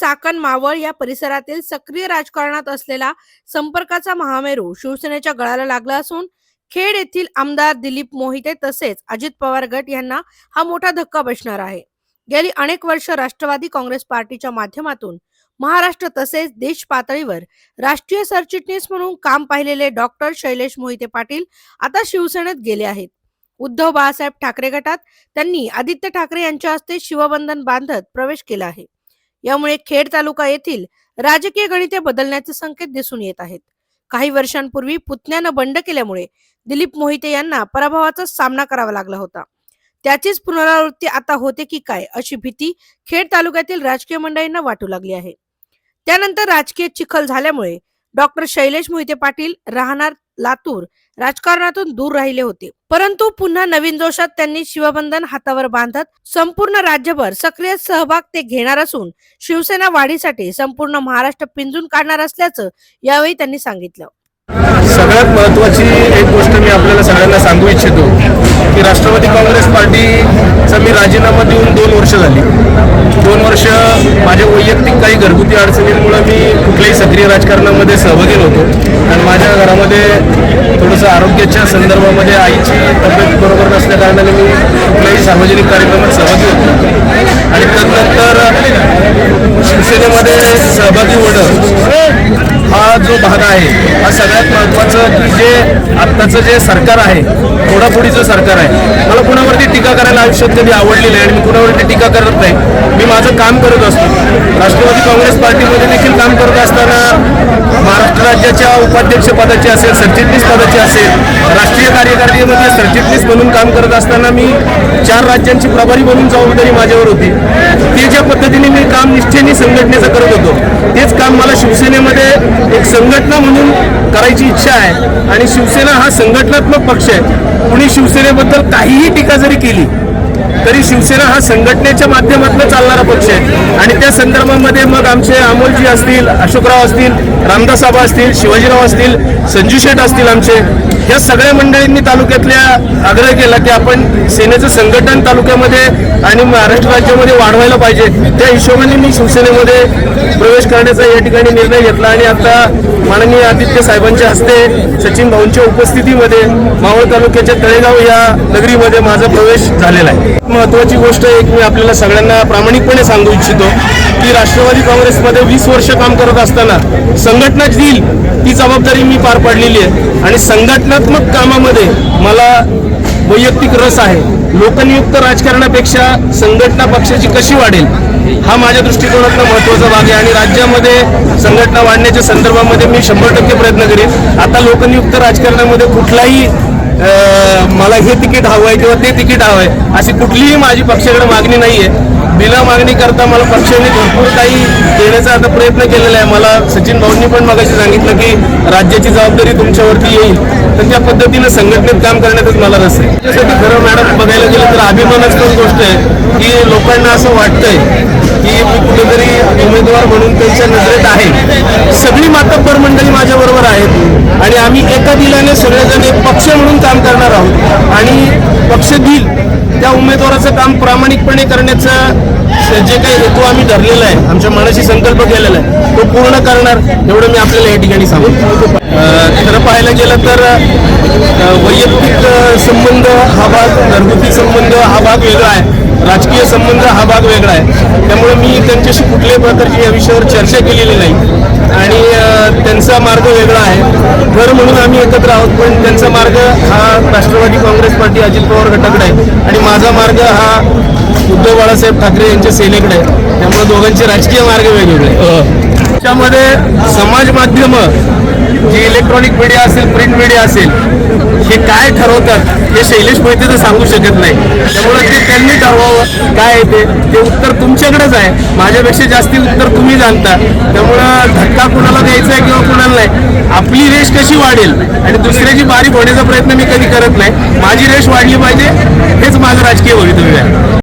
चाकण मावळ या परिसरातील सक्रिय राजकारणात असलेला संपर्काचा महामेरू शिवसेनेच्या गळाला लागला असून खेड येथील आमदार दिलीप मोहिते तसेच अजित पवार गट यांना हा मोठा धक्का बसणार आहे. गेली अनेक वर्ष राष्ट्रवादी काँग्रेस पार्टीच्या माध्यमातून महाराष्ट्र तसेच देश पातळीवर राष्ट्रीय सरचिटणीस म्हणून काम पाहिलेले डॉक्टर शैलेश मोहिते पाटील आता शिवसेनेत गेले आहेत. उद्धव बाळासाहेब ठाकरे गटात त्यांनी आदित्य ठाकरे यांच्या हस्ते शिवबंधन बांधत प्रवेश केला आहे. यामुळे खेड तालुका येथील राजकीय गणिते बदलण्याचे संकेत दिसून येत आहेत. काही वर्षांपूर्वी पुतण्यानं बंड केल्यामुळे दिलीप मोहिते यांना पराभवाचा सामना करावा लागला होता. त्याचीच पुनरावृत्ती आता होते की काय अशी भीती खेड तालुक्यातील राजकीय मंडळींना वाटू लागली आहे. त्यानंतर राजकीय चिखल झाल्यामुळे डॉक्टर शैलेश मोहिते पाटील राहणार लातूर राजकारणातून दूर राहिले होते. परंतु पुन्हा नवीन जोशात त्यांनी शिवबंधन हातावर बांधत संपूर्ण राज्यभर सक्रिय सहभाग ते घेणार असून शिवसेना वाढीसाठी संपूर्ण महाराष्ट्र पिंजून काढणार असल्याचं यावेळी त्यांनी सांगितलं. सगळ्यात महत्वाची एक गोष्ट मी आपल्याला सगळ्यांना सांगू इच्छितो की राष्ट्रवादी काँग्रेस पार्टीचा मी राजीनामा देऊन दोन वर्ष झाली. दोन वर्ष माझ्या वैयक्तिक काही घरगुती अडचणींमुळे मी कुठल्याही सक्रिय राजकारणामध्ये सहभागी नव्हतो. आणि माझ्या घरामध्ये थोडंसं आरोग्याच्या संदर्भामध्ये आईची तब्येत बरोबर नसल्या कारणाने मी कुठल्याही सार्वजनिक कार्यक्रमात सहभागी होतो आणि त्यानंतर शिवसेनेमध्ये सहभागी होणं भाग आहे. हा सगळ्यात महत्त्वाचं की जे आत्ताचं जे सरकार आहे थोडापुढीचं सरकार आहे मला कुणावरती टीका करायला आयुष्यात कधी आवडलेलं आहे आणि मी कुणावरती टीका करत नाही. मी माझं काम करत असतो. राष्ट्रवादी काँग्रेस पार्टीमध्ये देखील काम करत असताना महाराष्ट्र राज्याच्या उपाध्यक्षपदाची असेल सरचिटणीस पदाची असेल राष्ट्रीय कार्यकारिणीमध्ये सरचिटणीस म्हणून काम करत असताना मी चार राज्यांची प्रभारी म्हणून जबाबदारी माझ्यावर होती. ते ज्या पद्धतीने मी काम निश्चयने संघटनेचं करत होतो तेच काम मला शिवसेनेमध्ये एक संघटना म्हणून करायची इच्छा आहे. आणि शिवसेना हा संघटनात्मक पक्ष आहे. कुणी शिवसेनेबद्दल काहीही टीका जरी केली तरी शिवसेना हा संघटनेच्या माध्यमातून चालणारा पक्ष आहे. आणि त्या संदर्भामध्ये मग आमचे अमोलजी असतील अशोकराव असतील रामदास आबा असतील शिवाजीराव असतील संजू शेठ असतील आमचे या सगळ्या मंडळींनी तालुक्यातल्या आग्रह केला की आपण सेनेचं संघटन तालुक्यामध्ये आणि महाराष्ट्र राज्यामध्ये वाढवायला पाहिजे. त्या हिशोबाने मी शिवसेनेमध्ये प्रवेश करण्याचा या ठिकाणी निर्णय घेतला आणि आता माननीय आदित्य साहेबांच्या हस्ते सचिन भाऊंच्या उपस्थितीमध्ये मावळ तालुक्याच्या तळेगाव या नगरीमध्ये माझा प्रवेश झालेला आहे. महत्वाची गोष्ट एक मी आपल्याला सगळ्यांना प्रामाणिकपणे सांगू इच्छितो की राष्ट्रवादी काँग्रेसमध्ये वीस वर्ष काम करत असताना संघटना देईल ती जबाबदारी मी पार पाडलेली आहे. आणि संघटनात्मक कामामध्ये मला वैयक्तिक रस आहे. लोकनियुक्त राजकारणापेक्षा संघटना पक्षाची कशी वाढेल हा माझ्या दृष्टिकोनातला महत्त्वाचा भाग आहे. आणि राज्यामध्ये संघटना वाढण्याच्या संदर्भामध्ये मी शंभर टक्के प्रयत्न करेन. आता लोकनियुक्त राजकारणामध्ये कुठलाही मला हे तिकीट हवं आहे किंवा ते तिकीट हवं आहे अशी कुठलीही माझी पक्षाकडे मागणी नाही आहे बिना मागणी करता मला पक्षाने भरपूर काही देण्याचा आता प्रयत्न केलेला आहे. मला सचिन भाऊंनी पण मगाशी सांगितलं की राज्याची जबाबदारी तुमच्यावरती येईल. तर त्या पद्धतीनं संघटनेत काम करण्यातच मला रस आहे. खरं मॅडम बघायला गेलं तर अभिमानास्पद गोष्ट आहे की लोकांना असं वाटतंय की मी कुठेतरी उमेदवार म्हणून त्यांच्या नजरेत आहे. सगळी मातब्बर मंडळी माझ्या बरोबर आहेत. आणि आम्ही एका दिलाने सगळेजण एक पक्ष म्हणून काम करणार आहोत. आणि पक्ष दिल त्या उमेदवाराचं काम प्रामाणिकपणे करण्याचं जे काही हेतू आम्ही धरलेला आहे आमच्या मनाशी संकल्प केलेला आहे तो पूर्ण करणार एवढं मी आपल्याला या ठिकाणी सांगू. खरं पाहायला गेलं तर वैयक्तिक संबंध हा भाग घरगुती संबंध हा भाग वेगळा आहे. राजकीय संबंध हा भाग वेगळा आहे. त्यामुळे मी त्यांच्याशी कुठल्याही प्रकारची या विषयावर चर्चा केलेली नाही. आणि त्यांचा मार्ग वेगळा आहे. घर म्हणून आम्ही एकत्र आहोत पण त्यांचा मार्ग हा राष्ट्रवादी काँग्रेस पार्टी अजित पवार गटाकडे आहे. आणि माझा मार्ग हा उद्धव बाळासाहेब ठाकरे यांच्या सेनेकडे आहे. त्यामुळे दोघांचे राजकीय मार्ग वेगवेगळे. त्याच्यामध्ये समाज माध्यम जी इलेक्ट्रॉनिक मीडिया असेल प्रिंट मीडिया असेल हे काय ठरवतात हे शैलेश मोहिते तर सांगू शकत नाही. त्यामुळे ते त्यांनी ठरवावं. काय आहे ते? ते उत्तर तुमच्याकडेच आहे. माझ्यापेक्षा जास्ती उत्तर तुम्ही जाणता. त्यामुळं धक्का कुणाला द्यायचा आहे किंवा कुणाला नाही. आपली रेष कशी वाढेल? आणि दुसऱ्याची बारीक होण्याचा प्रयत्न मी कधी करत नाही. माझी रेष वाढली पाहिजे हेच माझं राजकीय भवितव्य आहे.